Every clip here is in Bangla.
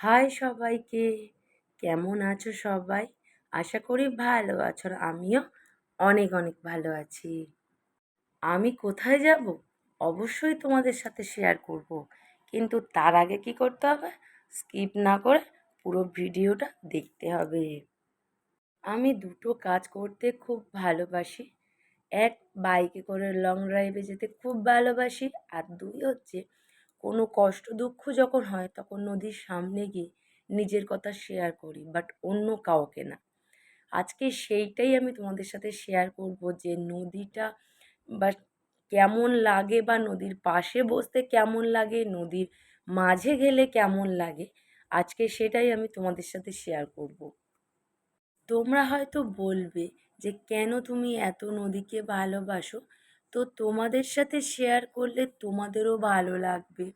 হাই সবাইকে, কেমন আছো সবাই? আশা করি ভালো আছো আমিও অনেক অনেক ভালো আছি। আমি কোথায় যাব? অবশ্যই তোমাদের সাথে শেয়ার করব। কিন্তু তার আগে কি করতে হবে? স্কিপ না করে পুরো ভিডিওটা দেখতে হবে। আমি দুটো কাজ করতে খুব ভালোবাসি। এক বাইকে করে লং ড্রাইভে যেতে খুব ভালোবাসি আর দুই হচ্ছে কোনো কষ্ট, দুঃখ যখন হয়, তখন নদীর সামনে গিয়ে নিজের কথা শেয়ার করি বাট অন্য কাউকে না। আজকে সেইটাই আমি তোমাদের সাথে শেয়ার করব যে নদীটা বা কেমন লাগে বা নদীর পাশে বসতে কেমন লাগে, নদীর মাঝে গেলে কেমন লাগে, আজকে সেটাই আমি তোমাদের সাথে শেয়ার করব। তোমরা হয়তো বলবে যে কেন তুমি এত নদীকে ভালোবাসো? তো তোমাদের সাথে শেয়ার করলে তোমাদেরও ভালো লাগবে।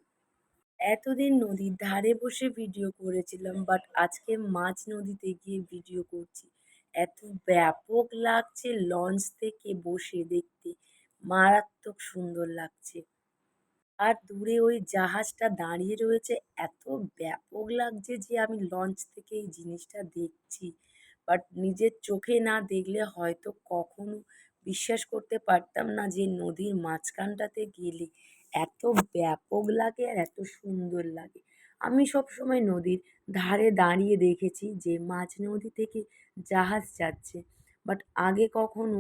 এতদিন নদীর ধারে বসে ভিডিও করেছিলাম বাট আজকে মাঝ নদীতে গিয়ে ভিডিও করছি। এত ব্যাপক লাগছে লঞ্চ থেকে বসে দেখতে, মারাত্মক সুন্দর লাগছে। আর দূরে ওই জাহাজটা দাঁড়িয়ে রয়েছে, এত ব্যাপক লাগছে যে আমি লঞ্চ থেকে এই জিনিসটা দেখছি। বাট নিজের চোখে না দেখলে হয়তো কখনো বিশ্বাস করতে পারতাম না যে নদীর মাঝখানটাতে গেলে এত ব্যাপক লাগে আর এত সুন্দর লাগে। আমি সবসময় নদীর ধারে দাঁড়িয়ে দেখেছি যে মাঝ নদী থেকে জাহাজ যাচ্ছে। বাট আগে কখনো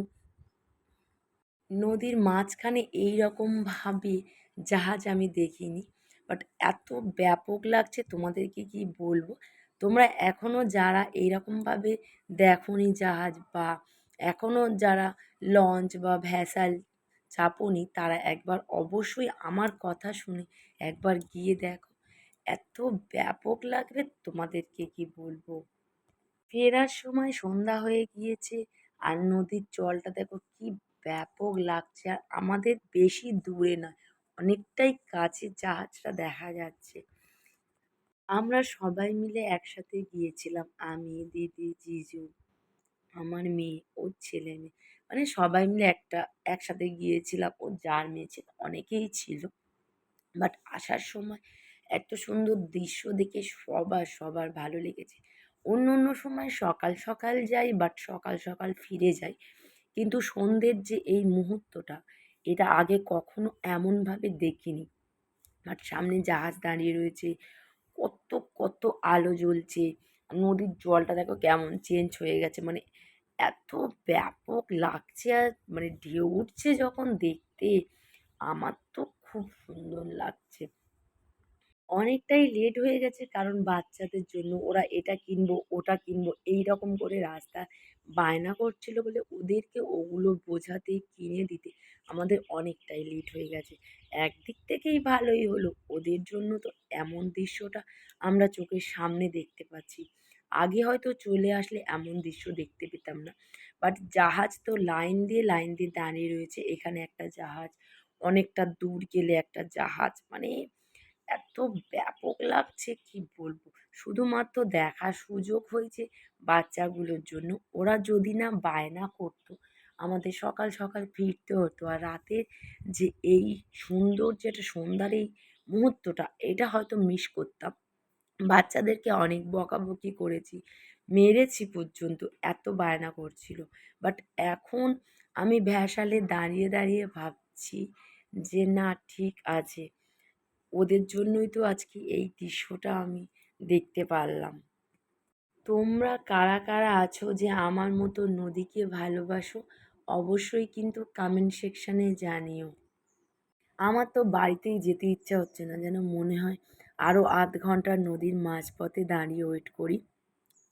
নদীর মাঝখানে এই রকমভাবে জাহাজ আমি দেখিনি। বাট এত ব্যাপক লাগছে তোমাদেরকে কি বলব? তোমরা এখনও যারা এইরকমভাবে দেখোনি জাহাজ বা এখনও যারা লঞ্চ বা ভ্যাসাল চাপোনি, তারা একবার অবশ্যই আমার কথা শুনে একবার গিয়ে দেখো। এত ব্যাপক লাগবে তোমাদেরকে কি বলব? ফেরার সময় সন্ধ্যা হয়ে গিয়েছে আর নদীর জলটা দেখো কি ব্যাপক লাগছে আর আমাদের বেশি দূরে নয়, অনেকটাই কাছে জাহাজটা দেখা যাচ্ছে। আমরা সবাই মিলে একসাথে গিয়েছিলাম, আমি, দিদি, জিজু, আমার মেয়ে। ওর ছেলে মেয়ে। মানে সবাই মিলে একটা, একসাথে গিয়েছিলাম ওর যার মেয়ে ছিল, অনেকেই ছিল। বাট আসার সময় এত সুন্দর দৃশ্য দেখে সবার সবার ভালো লেগেছে। অন্য অন্য সময় সকাল সকাল যাই, বাট সকাল সকাল ফিরে যাই। কিন্তু সন্ধ্যের যে এই মুহূর্তটা, এটা আগে কখনো এমনভাবে দেখিনি। বাট সামনে জাহাজ দাঁড়িয়ে রয়েছে, কত কত আলো জ্বলছে, নদীর জলটা দেখো কেমন চেঞ্জ হয়ে গেছে। মানে এত ব্যাপক লাগছে আর মানে ঢেউ উঠছে যখন দেখতে। আমার তো খুব সুন্দর লাগছে। অনেকটাই লেট হয়ে গেছে কারণ বাচ্চাদের জন্য ওরা এটা কিনবো, ওটা কিনবো এই রকম করে রাস্তা বায়না করছিল বলে ওদেরকে ওগুলো বোঝাতে, কিনে দিতে আমাদের অনেকটাই লেট হয়ে গেছে। একদিক থেকেই ভালোই হলো, ওদের জন্য তো এমন দৃশ্যটা আমরা চোখের সামনে দেখতে পাচ্ছি। আগে হয়তো চলে আসলে এমন দৃশ্য দেখতে পেতাম না। বাট জাহাজ তো লাইন দিয়ে লাইন দিয়ে দাঁড়িয়ে রয়েছে। এখানে একটা জাহাজ, অনেকটা দূর গেলে একটা জাহাজ। মানে এত ব্যাপক লাগছে, কি বলব? শুধুমাত্র দেখার সুযোগ হয়েছে বাচ্চাগুলোর জন্য। ওরা যদি না বায়না করতো, আমাদের সকাল সকাল ফিরতে হতো। আর রাতের যে এই সুন্দর যেটা সন্ধ্যার এই মুহূর্তটা, এটা হয়তো মিস করতাম। বাচ্চাদেরকে অনেক বকাবকি করেছি, মেরেছি পর্যন্ত, এত বায়না করছিল। বাট এখন আমি ভ্যাসালে দাঁড়িয়ে দাঁড়িয়ে ভাবছি যে, না, ঠিক আছে। ওদের জন্যই তো আজকে এই দৃশ্যটা আমি দেখতে পারলাম। তোমরা কারা কারা আছো যে আমার মতো নদীকে ভালোবাসো, অবশ্যই কিন্তু কমেন্ট সেকশানে জানিও। আমার তো বাড়িতেই যেতে ইচ্ছা হচ্ছে না, যেন মনে হয় আরও আধ ঘণ্টা নদীর মাঝপথে দাঁড়িয়ে ওয়েট করি।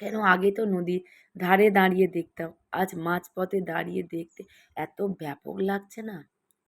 কেন? আগে তো নদীর ধারে দাঁড়িয়ে দেখতাম। আজ মাঝপথে দাঁড়িয়ে দেখতে এত ব্যাপক লাগছে না?